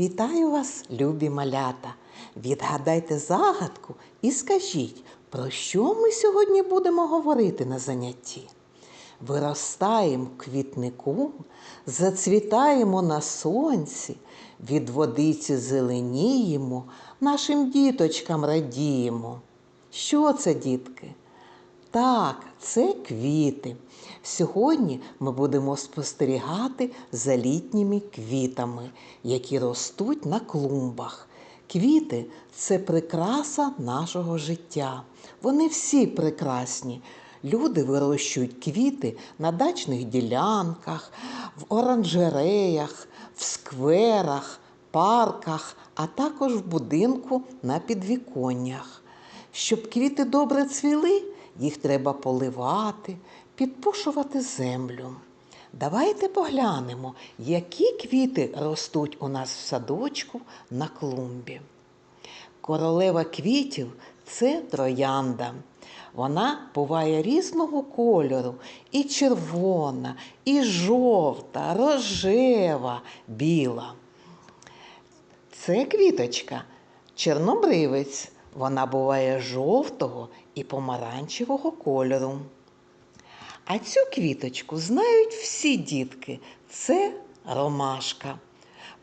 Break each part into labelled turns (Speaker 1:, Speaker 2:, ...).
Speaker 1: Вітаю вас, любі малята! Відгадайте загадку і скажіть, про що ми сьогодні будемо говорити на занятті? Виростаємо квітнику, зацвітаємо на сонці, від водиці зеленіємо, нашим діточкам радіємо. Що це, дітки? Так, це квіти. Сьогодні ми будемо спостерігати за літніми квітами, які ростуть на клумбах. Квіти це прикраса нашого життя. Вони всі прекрасні. Люди вирощують квіти на дачних ділянках, в оранжереях, в скверах, парках, а також в будинку на підвіконнях. Щоб квіти добре цвіли, їх треба поливати, підпушувати землю. Давайте поглянемо, які квіти ростуть у нас в садочку на клумбі. Королева квітів це троянда. Вона буває різного кольору: і червона, і жовта, рожева, біла. Це квіточка чорнобривець. Вона буває жовтого і помаранчевого кольору. А цю квіточку знають всі дітки. Це ромашка.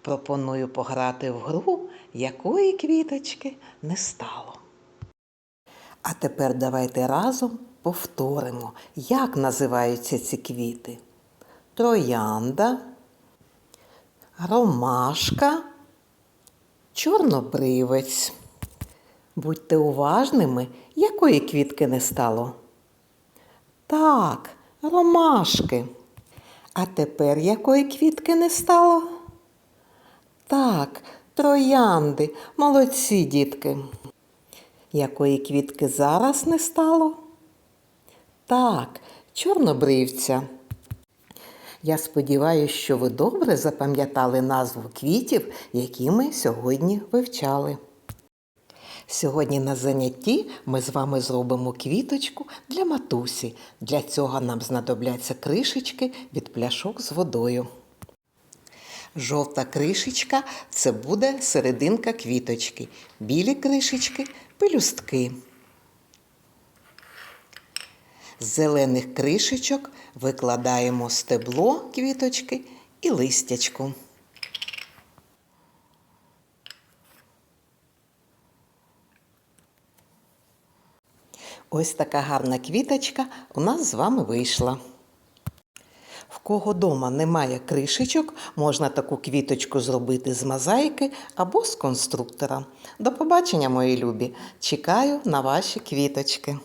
Speaker 1: Пропоную пограти в гру, якої квіточки не стало. А тепер давайте разом повторимо, як називаються ці квіти. Троянда, ромашка, чорнобривець. Будьте уважними, якої квітки не стало. Так, ромашки. А тепер якої квітки не стало? Так, троянди, молодці дітки. Якої квітки зараз не стало? Так, чорнобривця. Я сподіваюся, що ви добре запам'ятали назву квітів, які ми сьогодні вивчали. Сьогодні на занятті ми з вами зробимо квіточку для матусі. Для цього нам знадобляться кришечки від пляшок з водою. Жовта кришечка це буде серединка квіточки. Білі кришечки пелюстки. З зелених кришечок викладаємо стебло квіточки і листячку. Ось така гарна квіточка у нас з вами вийшла. В кого дома немає кришечок, можна таку квіточку зробити з мозаїки або з конструктора. До побачення, мої любі! Чекаю на ваші квіточки.